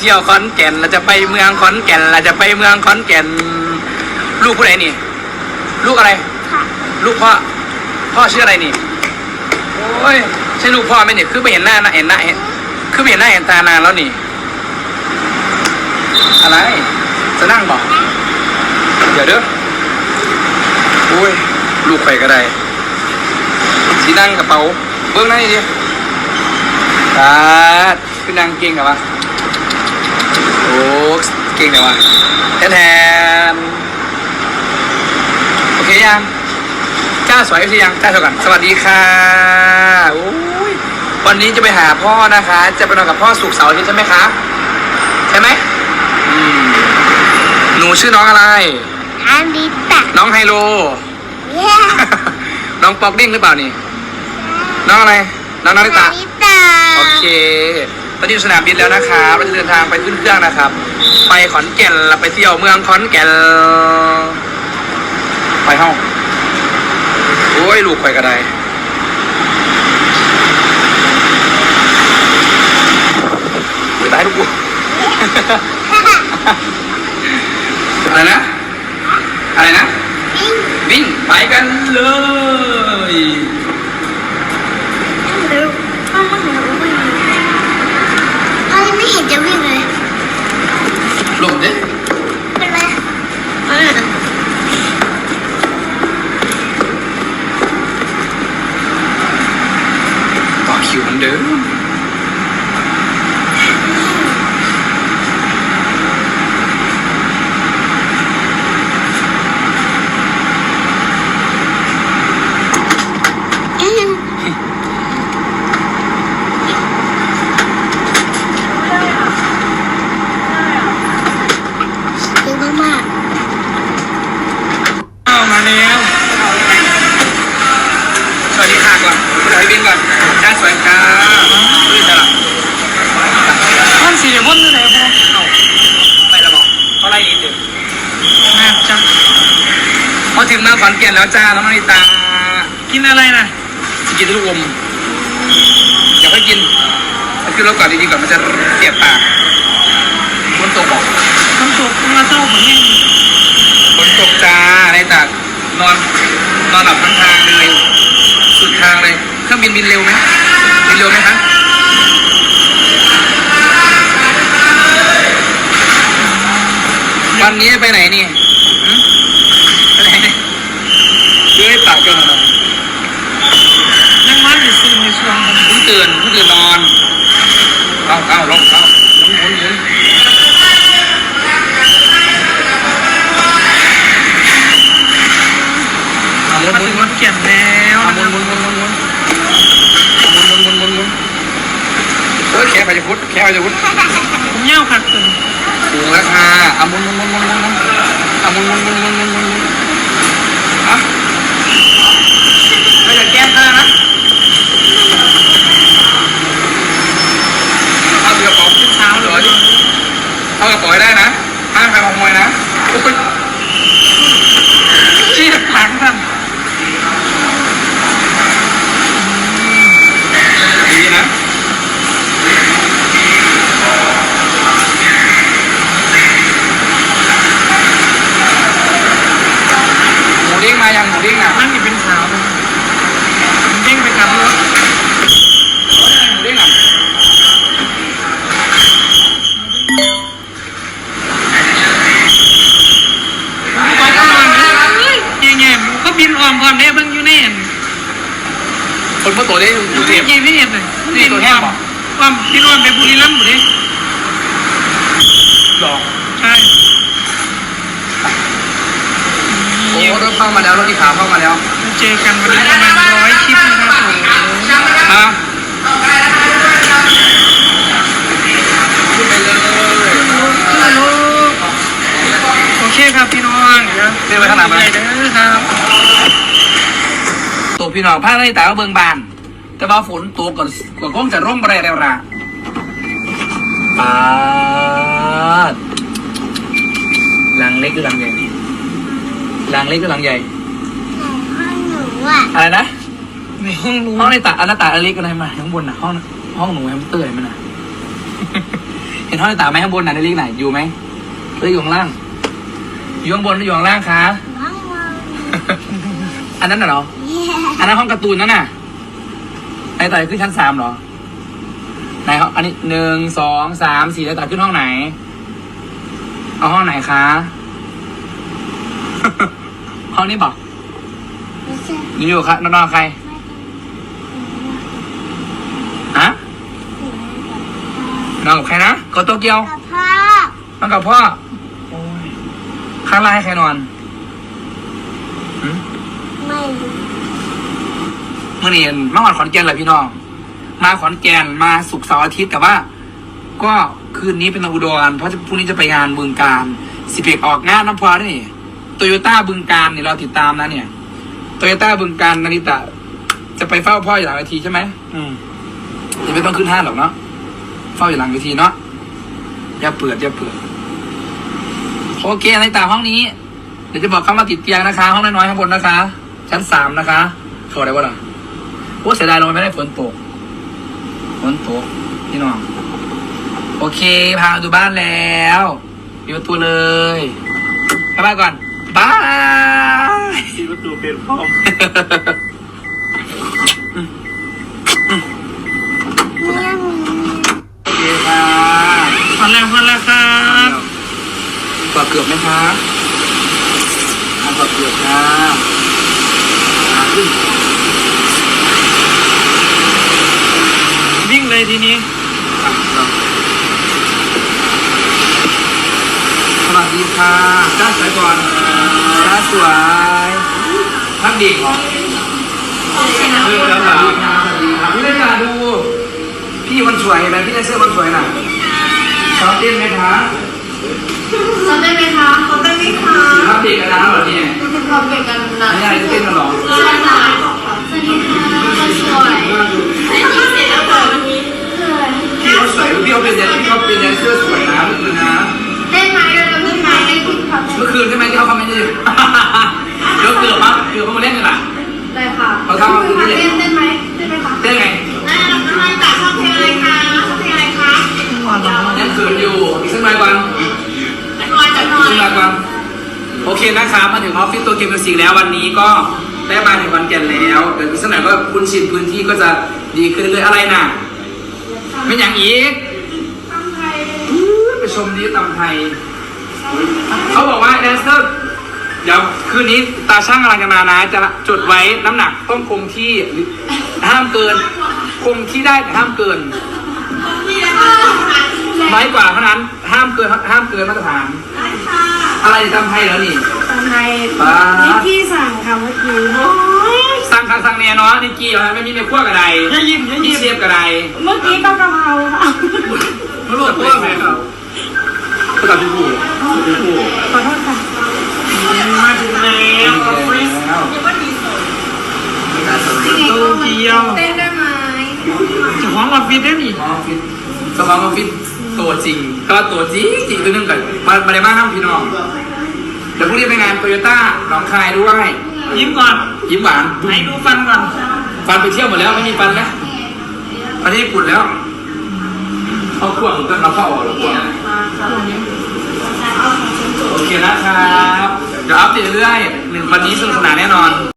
เที่ยวขอนแก่นเราจะไปเมืองขอนแก่นเราจะไปเมืองขอนแก่น ลูกผู้ใดนี่ ลูกอะไรค่ะลูกพ่อ พ่อชื่ออะไรนี่ โอ้ยใช่ลูกพ่อไหมเนี่ยคือไม่เห็นหน้านะเห็นหน้าเห็นคือไม่เห็นหน้าเห็นตานานแล้วนี่ อะไร จะนั่งบอกเดี๋ยวเด้อโอ้ย ลูกไปก็ได้สีนั่งกระเป๋า เบื้องหน้านี่ดิตาดคือนั่งเก่งกับวะ โอ้เก่งแต่วะแทนแทนโอเคยังจ้าสวยหรือยังจ้าสวยก่อนสวัสดีค่ะโอ้ยวันนี้จะไปหาพ่อนะคะ จะไปนอนกับพ่อสุกร์เสาร์อาทิตย์ใช่ไหมคะใช่ไหมอืมหนูชื่อน้องอะไรอันดิตะน้องไฮโลเย้น้องปอกเด้งหรือเปล่านี่ น้องอะไร น้องนาริตะอันดิตะโอเค ตอนนี้สนามบินแล้วนะครับเราจะเดินทางไปขึ้นเครื่องนะครับ ไปขอนแก่นเราไปเที่ยวเมืองขอนแก่น ไปห้องโอ้ยลูกไปกระไดโอ้ยตายลูกกูอะไรนะ อะไรนะ วิ่งไปกันเลย human dude. แก่นแล้วจ้าน้องมณิตากินอะไรนะจะกินลูกอมอย่าเพิ่งกินไปขึ้นรถก่อนดีๆก่อนมันจะเสียบปากฝนตกบอกน้ำตกมาเต้าผมยังฝนตกจ้าในตากนอนนอนหลับทั้งทางเลยสุดทางเลยเครื่องบินบินเร็วไหมบินเร็วไหมคะวันนี้ไปไหนนี่ เฮ้ยปากจนอะไรยังวันอยู่ซีในช่วงผมเพิ่งตื่นเพิ่งตื่นนอนเอาเอาลงเอาหมุนหมุนหมุนเอาหมุนมาถึงวันเขียนแล้วหมุนหมุนหมุนหมุนหมุนหมุนหมุนหมุนหมุนหมุนเออแค่ไปจะพุทธแค่ไปจะพุทธ ผมเย่าขัดตึง ถูกแล้วค่ะเอาหมุนหมุนหมุนหมุนหมุนหมุนเอาหมุนหมุนหมุนหมุนหมุนหมุนหมุนอะไม่จะแก้มเธอนะเอากระเป๋าขึ้นเท้าเลย เอากระเป๋าให้ได้นะห้ามใครขโมยนะโอ้ย ชี้ถังท่าน ดีนะหมูเด้งมายังหมูเด้งอะ นั่งอยู่เป็นสาวเลยผมเด้งไปกับรถ หมูเด้งอะ ไปก็นอนแง่ๆหมูก็บินอ้อมความได้เบิ่งอยู่แน่น คนเมื่อตัวได้อยู่เทียบแง่ไม่เห็นเลยบินตัวแห้อ้องมเหรออ้อมบินอ้อมไปบุรีรัมย์หมดเลยหรอใช่โอ้รถเข้ามาแล้วรถที่ขาวเข้ามาแล้ว เจอกันวันนี้ประมาณร้อยคลิปนะครับผม พี่น้องภาคใต้แต่ว่าเบิงบาน แต่ว่าฝนตกก่อนก่อนคงจะร่มแรงแล้วละปาดหลังเล็กหรือหลังใหญ่หลังเล็กหรือหลังใหญ่ห้องหนูอะอะไรนะในห้องรู้ห้องในตาอันหน้าตาอันเล็กกันไหนมาข้างบนน่ะห้องห้องหนูแฮมสเตอร์เห็นไหมน่ะเห็นท่อในตาไหมข้างบนน่ะในลิงก์ไหนอยู่ไหมหรืออยู่ข้างล่างอยู่ข้างบนหรืออยู่ข้างล่างคะว้าวว้าวอันนั้นน่ะเหรอเย้ อันนั้นห้องการ์ตูนนั่นน่ะไอ้ต่อยขึ้นชั้นสามเหรอไหนห้องอันนี้หนึ่งสองสามสี่ไอ้ต่อยขึ้นห้องไหน เอาห้องไหนคะ ห้องนี้บอกไม่ใช่นี่อยู่ครับนอนๆใครฮะนอนกับใครนะกดโตเกียวกับพ่อนอนกับพ่อโอ้ยข้างล่างให้ใครนอนหืมไม่รู้เมื่อนี้มาหอนขอนแก่นเลยพี่น้อง มาขอนแก่นมาสุกร์เสาร์อาทิตย์แต่ว่า ก็คืนนี้เป็นอุดรเพราะพรุ่งนี้จะไปงานบึงการสิเปกออกงานน้ำพอได้นี่โตโยต้าบึงการเนี่ยเราติดตามนะเนี่ยโตโยต้าบึงการนาริตะ จะไปเฝ้าพ่ออยู่หลังเวทีใช่ไหมอืมจะไม่ต้องขึ้นห้างหรอกเนาะเฝ้าอยู่หลังเวทีเนาะอย่าเปิดอย่าเปิดโอเคนาริตะห้องนี้เดี๋ยวจะบอกคำว่าติดเตียงนะคะ ห้องน้อยๆข้างบนนะคะ ชั้นสามนะคะโชว์ได้ว่าล่ะ โอ้เสียดายเราไม่ได้ฝนตกฝนตกพี่น้อง โอเคพามาดูบ้านแล้วปิดประตูเลยไปบ้านก่อนบายที่ประตูเป็นพร้อมเนี่ยมีโอเคค่ะมาแล้วมาแล้วครับกอดเกือบไหมคะอะกอดเกือบค่ะอะขึ้น วิ่ง เลยทีนี้อะเราสวัสดีค่ะจ้าสวยก่อนจ้าสวยทักดีเหรอเริ่มแล้วสเหรอวัสดีครับสวัสดีครับพี่เล่นมาดู พี่มันสวยเห็นไหมพี่เลเซอร์มันสวยน่ะชอบเต้นไหมคะจำได้ไหมคะจำได้ไหมคะภาพเด็กกันนะเหรอเนี่ยเป็นความเก่งกันนะไม่ได้จะเต้นกันหรอใช่ค่ะสวัสดีค่ะคนสวย เขาเป็นแดนเซอร์สวยนะเมื่อคืนนะ เล่นไหมเราจะเล่นไหมได้ที่ครับเมื่อคืนใช่ไหมที่เขาคอมเมนต์อยู่เดี๋ยวเกือบครับเกือบเขามาเล่นกันล่ะได้ค่ะเขาทำมาคืนนี้เล่นเล่นไหมเล่นไหมคะเต้นไงได้แล้วน้องจ๋าชอบเพลงอะไรคะชอบเพลงอะไรคะยังเขินอยู่อีกสักหน่อยก่อนจะนอนจะนอนขึ้นมาก่อนโอเคนะครับมาถึงออฟฟิศตัวเกมมิวสิกแล้ววันนี้ก็ได้มาถึงวันแก่นแล้วเดี๋ยวอีกสักหน่อยก็คุ้นชินพื้นที่ก็จะดีขึ้นเรื่อยๆอะไรน่ะไม่อย่างอีกอื้อไป ชมดีตำไทย เขาบอกว่าแดนเซอร์เดี๋ยวคืนนี้ตาช่างกำลังจะมานะ จะจดไว้น้ำหนักต้องคงที่หรือห้ามเกิน คงที่ได้แต่ห้ามเกินน้อยกว่าเท่านั้นห้ามเกินห้ามเกินมาตรฐาน อะไรตำไทยเหรอนี่ตอนไทยป้านี่พี่สั่งค่ะเมื่อกี้โอ้ยสั่งคาสั่งเนียเนาะนี่กี่เหรอไม่มีไม่ขั้วกระไดอย่ายิ้มอย่ามียิ้มเชฟกระไดเมื่อกี้ก็กะเพราค่ะไม่รู้ขั้วไหมครับ ก็ตัดที่ผู้ที่ผู้ขอโทษค่ะมาถึงแล้วออฟฟิศแล้วโตเกียวเต้นได้ไหมจ้าของออฟฟิศได้นี่ออฟฟิศสภาพออฟฟิศตัวจริงก็ตัวจริงจริงตัวนึงกันมามาได้มากน้ำพี่น้องเดี๋ยวพรุ่งนี้ไปงานโตโยต้าหนองคายด้วยยิ้มก่อนยิ้มหวานไหนดูฟันก่อนฟันไปเที่ยวหมดแล้วไม่มีฟันแล้วประเทศญี่ปุ่นแล้ว เขาขวางก็เราเข้าออกแล้วขวางโอเคนะครับ เดี๋ยวอัปเดตเรื่อยๆหนึ่งวันนี้สนุกสนานแน่นอน